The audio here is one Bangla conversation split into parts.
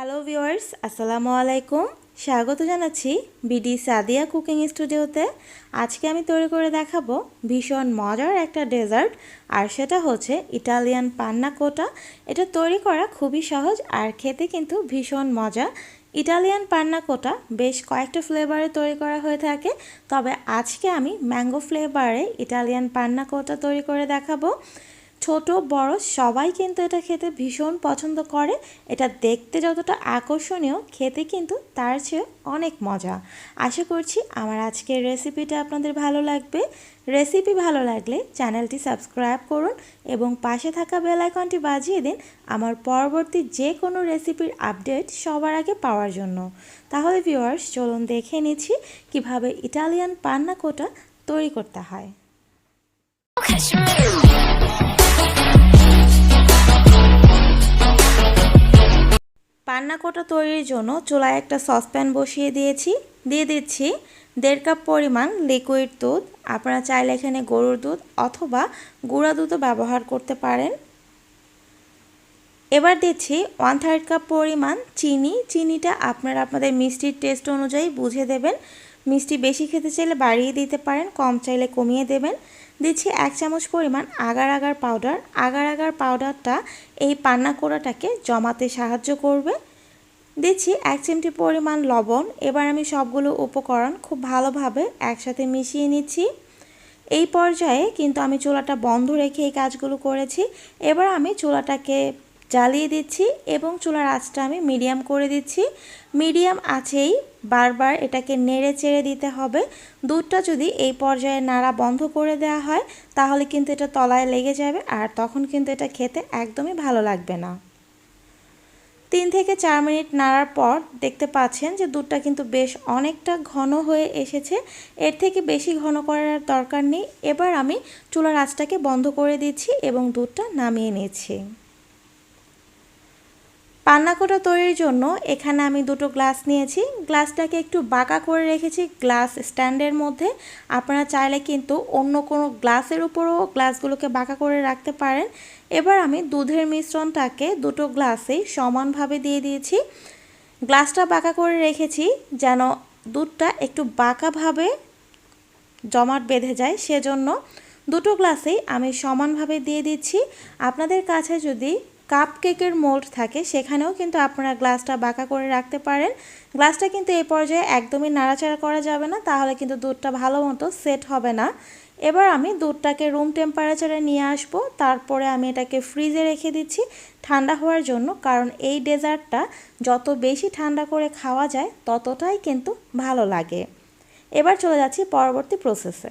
হ্যালো ভিওয়ার্স আসসালামু আলাইকুম স্বাগত জানাচ্ছি বিডি সাদিয়া কুকিং স্টুডিওতে। আজকে আমি তৈরি করে দেখাবো ভীষণ মজার একটা ডেজার্ট, আর সেটা হচ্ছে ইটালিয়ান পান্না কোটা। এটা তৈরি করা খুবই সহজ আর খেতে কিন্তু ভীষণ মজা। ইটালিয়ান পান্না কোটা বেশ কয়েকটা ফ্লেভারে তৈরি করা হয়ে থাকে। তবে আজকে আমি ম্যাঙ্গো ফ্লেভারে ইটালিয়ান পান্না কোটা তৈরি করে দেখাবো। ছোট, বড়, সবাই কিন্তু এটা খেতে ভীষণ পছন্দ করে। এটা দেখতে যতটা আকর্ষণীয়, খেতে কিন্তু তার চেয়ে অনেক মজা। আশা করছি আমার আজকের রেসিপিটা আপনাদের ভালো লাগবে। রেসিপি ভালো লাগলে চ্যানেলটি সাবস্ক্রাইব করুন এবং পাশে থাকা বেল আইকনটি বাজিয়ে দিন আমার পরবর্তী যে কোনো রেসিপির আপডেট সবার আগে পাওয়ার জন্য। তাহলে ভিউয়ার্স চলুন দেখে নিচ্ছি কীভাবে ইটালিয়ান পান্না কোটা তৈরি করতে হয়। পান্না কোটা তৈরির জন্য চুলায় একটা সসপ্যান বসিয়ে দিয়েছি। দিয়ে দিচ্ছি দেড় কাপ পরিমাণ লিকুইড দুধ। আপনারা চাইলে এখানে গরুর দুধ অথবা গুঁড়া দুধও ব্যবহার করতে পারেন। এবার দিচ্ছি ওয়ান থার্ড কাপ পরিমাণ চিনি। চিনিটা আপনারা আপনাদের মিষ্টির টেস্ট অনুযায়ী বুঝে দেবেন। মিষ্টি বেশি খেতে চাইলে বাড়িয়ে দিতে পারেন, কম চাইলে কমিয়ে দেবেন। দিচ্ছি এক চামচ পরিমাণ agar agar powder agar agar পাউডারটা এই পান্না কোড়াটাকে জমাতে সাহায্য করবে। দিচ্ছি এক চিমটি পরিমাণ লবণ। এবার আমি সবগুলো উপকরণ খুব ভালোভাবে একসাথে মিশিয়ে নিচ্ছি। এই পর্যায়ে কিন্তু আমি চুলাটা বন্ধ রেখে এই কাজগুলো করেছি। এবার আমি চুলাটাকে জ্বালিয়ে দিচ্ছি এবং চুলার আঁচটা আমি মিডিয়াম করে দিচ্ছি। মিডিয়াম আছেই বারবার এটাকে নেড়ে চেড়ে দিতে হবে। দুধটা যদি এই পর্যায়ে নাড়া বন্ধ করে দেওয়া হয়, তাহলে কিন্তু এটা তলায় লেগে যাবে আর তখন কিন্তু এটা খেতে একদমই ভালো লাগবে না। তিন থেকে চার মিনিট নাড়ার পর দেখতে পাচ্ছেন যে দুধটা কিন্তু বেশ অনেকটা ঘন হয়ে এসেছে। এর থেকে বেশি ঘন করার দরকার নেই। এবার আমি চুলার আঁচটাকে বন্ধ করে দিচ্ছি এবং দুধটা নামিয়ে নিচ্ছি। পান্নাকোটা তৈরির জন্য এখানে আমি দুটো গ্লাস নিয়েছি। গ্লাসটাকে একটু বাঁকা করে রেখেছি গ্লাস স্ট্যান্ডের মধ্যে। আপনারা চাইলে কিন্তু অন্য কোনো গ্লাসের উপরও গ্লাসগুলোকে বাঁকা করে রাখতে পারেন। এবার আমি দুধের মিশ্রণটাকে দুটো গ্লাসেই সমানভাবে দিয়ে দিয়েছি। গ্লাসটা বাঁকা করে রেখেছি যেন দুধটা একটু বাঁকাভাবে জমাট বেঁধে যায়। সেজন্য দুটো গ্লাসেই আমি সমানভাবে দিয়ে দিচ্ছি। আপনাদের কাছে যদি কাপ কেকের মোল্ড থাকে, সেখানেও কিন্তু আপনারা গ্লাসটা বাঁকা করে রাখতে পারেন। গ্লাসটা কিন্তু এই পর্যায়ে একদমই নাড়াচাড়া করা যাবে না, তাহলে কিন্তু দুধটা ভালো মতো সেট হবে না। এবার আমি দুধটাকে রুম টেম্পারেচারে নিয়ে আসব। তারপরে আমি এটাকে ফ্রিজে রেখে দিচ্ছি ঠান্ডা হওয়ার জন্য। কারণ এই ডেজার্টটা যত বেশি ঠান্ডা করে খাওয়া যায়, ততটাই কিন্তু ভালো লাগে। এবার চলে যাচ্ছি পরবর্তী প্রসেসে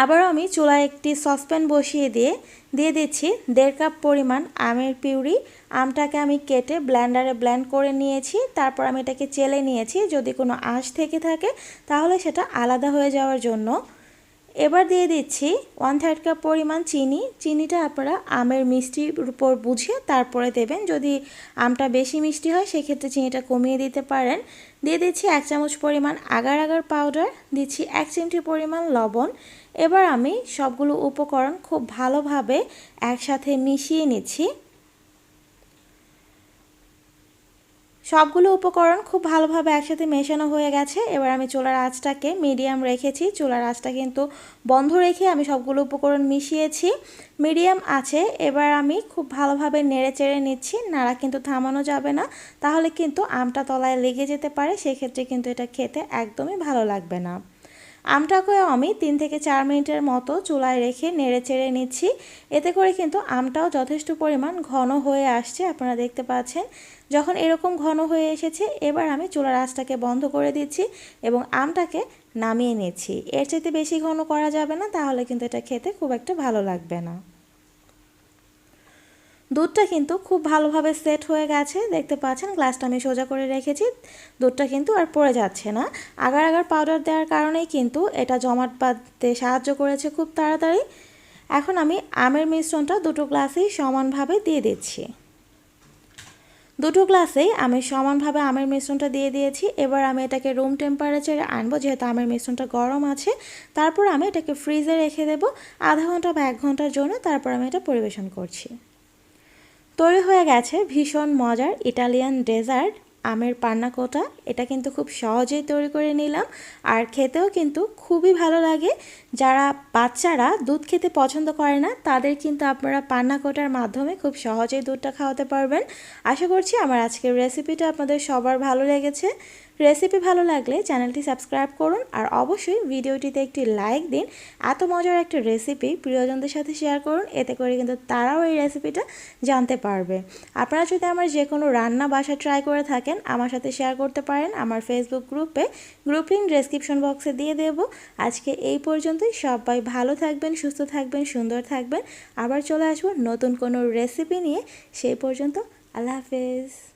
আবারও আমি চুলায় একটি সসপ্যান বসিয়ে দিয়ে দিয়ে দিচ্ছি দেড় কাপ পরিমাণ আমের পিউরি। আমটাকে আমি কেটে ব্ল্যান্ডারে ব্ল্যান্ড করে নিয়েছি। তারপর আমি এটাকে চেলে নিয়েছি। যদি কোনো আঁশ থেকে থাকে, তাহলে সেটা আলাদা হয়ে যাওয়ার জন্য। এবার দিয়ে দিচ্ছি ওয়ান থার্ড কাপ পরিমাণ চিনি। চিনিটা আপনারা আমের মিষ্টির উপর বুঝে তারপরে দেবেন। যদি আমটা বেশি মিষ্টি হয়, সেক্ষেত্রে চিনিটা কমিয়ে দিতে পারেন। দিয়ে দিচ্ছি এক চামচ পরিমাণ আগার আগার পাউডার দিচ্ছি এক চিমটি পরিমাণ লবণ। এবার আমি সবগুলো উপকরণ খুব ভালোভাবে একসাথে মিশিয়ে নিচ্ছি। সবগুলো উপকরণ খুব ভালোভাবে একসাথে মেশানো হয়ে গেছে। এবার আমি চুলার আঁচটাকে মিডিয়াম রেখেছি। চুলার আঁচটা কিন্তু বন্ধ রেখে আমি সবগুলো উপকরণ মিশিয়েছি। মিডিয়াম আছে। এবার আমি খুব ভালোভাবে নেড়ে চেড়ে নিচ্ছি। নাড়া কিন্তু থামানো যাবে না। তাহলে কিন্তু আমটা তলায় লেগে যেতে পারে। সেক্ষেত্রে কিন্তু এটা খেতে একদমই ভালো লাগবে না। আমটাকেও আমি তিন থেকে চার মিনিটের মতো চুলায় রেখে নেড়ে চেড়ে নিচ্ছি। এতে করে কিন্তু আমটাও যথেষ্ট পরিমাণ ঘন হয়ে আসছে, আপনারা দেখতে পাচ্ছেন। যখন এরকম ঘন হয়ে এসেছে, এবার আমি চুলার আঁচটাকে বন্ধ করে দিচ্ছি এবং আমটাকে নামিয়ে নিচ্ছি। এর চাইতে বেশি ঘন করা যাবে না, তাহলে কিন্তু এটা খেতে খুব একটা ভালো লাগবে না। দুধটা কিন্তু খুব ভালোভাবে সেট হয়ে গেছে। দেখতে পাচ্ছেন, গ্লাসটা আমি সোজা করে রেখেছি। দুধটা কিন্তু আর পড়ে যাচ্ছে না। আগার আগার পাউডার দেওয়ার কারণেই কিন্তু এটা জমাট বাঁধতে সাহায্য করেছে খুব তাড়াতাড়ি। এখন আমি আমের মিশ্রণটা দুটো গ্লাসেই সমানভাবে দিয়ে দিচ্ছি। দুটো গ্লাসেই আমি সমানভাবে আমের মিশ্রণটা দিয়ে দিয়েছি। এবার আমি এটাকে রুম টেম্পারেচারে আনব, যেহেতু আমের মিশ্রণটা গরম আছে। তারপর আমি এটাকে ফ্রিজে রেখে দেবো। আধা ঘণ্টা বা এক ঘণ্টার জন্য তারপর আমি এটা পরিবেশন করছি। তৈরি হয়ে গেছে ভীষণ মজার ইটালিয়ান ডেজার্ট, আমের পান্নাকোটা এটা কিন্তু খুব সহজেই তৈরি করে নিলাম। আর খেতেও কিন্তু খুবই ভালো লাগে। যারা বাচ্চারা দুধ খেতে পছন্দ করে না, তাদের কিন্তু আপনারা পান্নাকোটার মাধ্যমে খুব সহজেই দুধটা খাওয়াতে পারবেন। আশা করছি আমার আজকের রেসিপিটা আপনাদের সবার ভালো লেগেছে। রেসিপি ভালো লাগলে চ্যানেলটি সাবস্ক্রাইব করুন আর অবশ্যই ভিডিওটিতে একটি লাইক দিন। এত মজার একটা রেসিপি প্রিয়জনদের সাথে শেয়ার করুন, এতে করে কিন্তু তারাও এই রেসিপিটা জানতে পারবে। আপনারা যদি আমার যে কোনো রান্না বাসা ট্রাই করে থাকেন, আমার সাথে শেয়ার করতে পারেন। আমার ফেসবুক গ্রুপে গ্রুপ লিঙ্ক ডেসক্রিপশন বক্সে দিয়ে দেব। আজকে এই পর্যন্তই। সবাই ভালো থাকবেন, সুস্থ থাকবেন, সুন্দর থাকবেন। আবার চলে আসব নতুন কোনো রেসিপি নিয়ে। সেই পর্যন্ত আল্লাহ হাফেজ।